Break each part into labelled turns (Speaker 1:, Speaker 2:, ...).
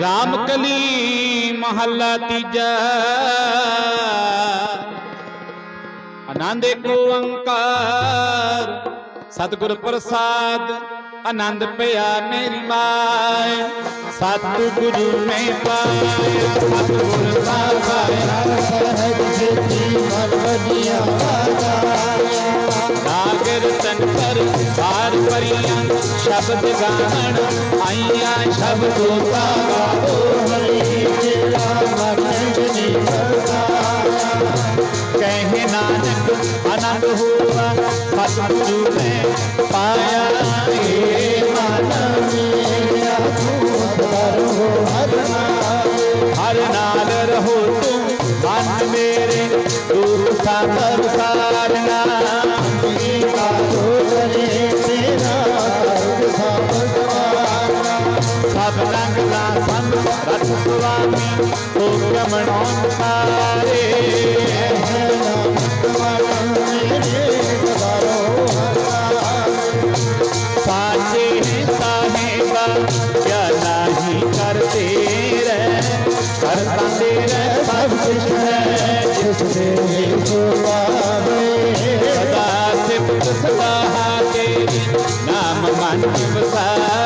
Speaker 1: ਰਾਮ ਕਲੀ ਮਹੱਲਾ ਤੀਜਾ। ਆਨੰਦ ਓੰਕਾਰ, ਸਤਿਗੁਰ ਪ੍ਰਸਾਦ, ਆਨੰਦ ਪਿਆ ਮੇਰੀ ਮਾਏ। ਸਤਿਗੁਰੂ ਮੈਂ ਪਾਇਆ ਸਤਿਗੁਰ ਪਾਇਆ
Speaker 2: ਸਹਿਜ ਸਿੱਧੀ ਮਨ ਵਜੀਆਂ
Speaker 1: ਨਾਗਰ ਤਨ ਪਰ ਬਾਰ ਪਰੀਆਂ
Speaker 2: शब्द गान आइया शब्द कहे नानक
Speaker 1: आनंद हुआ, सतगुरु में पाया हर नाल रहो तुम मन मेरे
Speaker 2: दूर सा कर सारना
Speaker 1: कमलासन रथ स्वामी सूर्यमणोत्कारे पाचे साहेबा क्या करते रे? करते रे सब
Speaker 2: कुछ सदा सदा के नाम मान बसा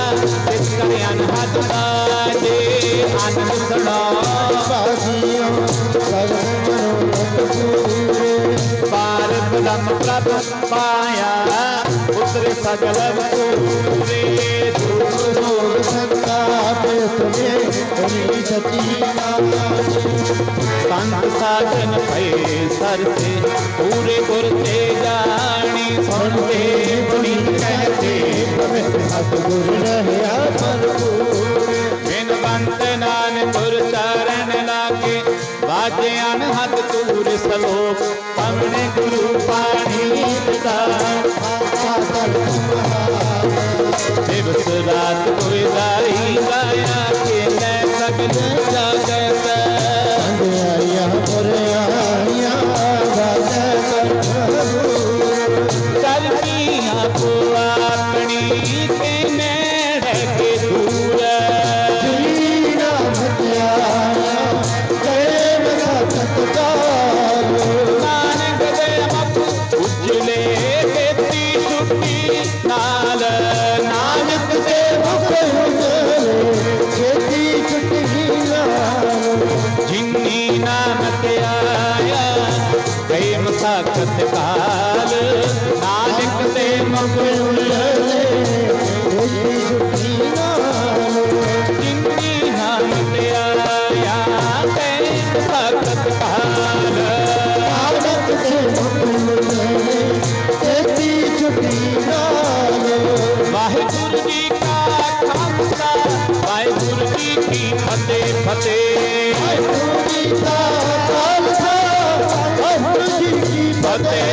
Speaker 1: ਕਰ
Speaker 2: ਮਹਜੈ ਸਾਧਾ
Speaker 1: ਅਨਹਦ ਬਾਜੇ ਆਨੰਦ ਸੜਾ
Speaker 2: ਬਾਜੀਓ ਸਭ ਮਨੋਰਥ ਪੂਰੇ
Speaker 1: ਪਾਰ ਬ੍ਰਹਮ ਪ੍ਰਭ ਪਾਇਆ ਉਤਰੇ ਸਗਲ ਪੂਰੇ
Speaker 2: ਦੁਖ ਰੋਗ ਸੰਤਾ ਪਿਤਨੇ ਕਰੀ ਸਚੀ
Speaker 1: ਸੰਤ ਸਾਜਨ ਭਏ ਸਰਸੇ ਪੂਰੇ ਗੁਰ ਤੇ ਜਾਣੀ ਸੁਣਦੇ सतगुरु रात ਮਸਾਖਤ ਕਾਲ ਨਾਨਕ ਦੇ ਮੁਖ ਜਿਨੀ ਨਾਨਕ ਆਇਆ ਗਏ ਮਸਾਖਤ ਕਾਲ ਵਾਹਿਗੁਰੂ ਜੀ ਕਾ ਖਾਲਸਾ ਵਾਹਿਗੁਰੂ ਜੀ ਕੀ ਫਤਿਹ ਫਤਿਹ।
Speaker 2: ਵਾਹਿਗੁਰੂ ਜੀ ਕਾ Adelante.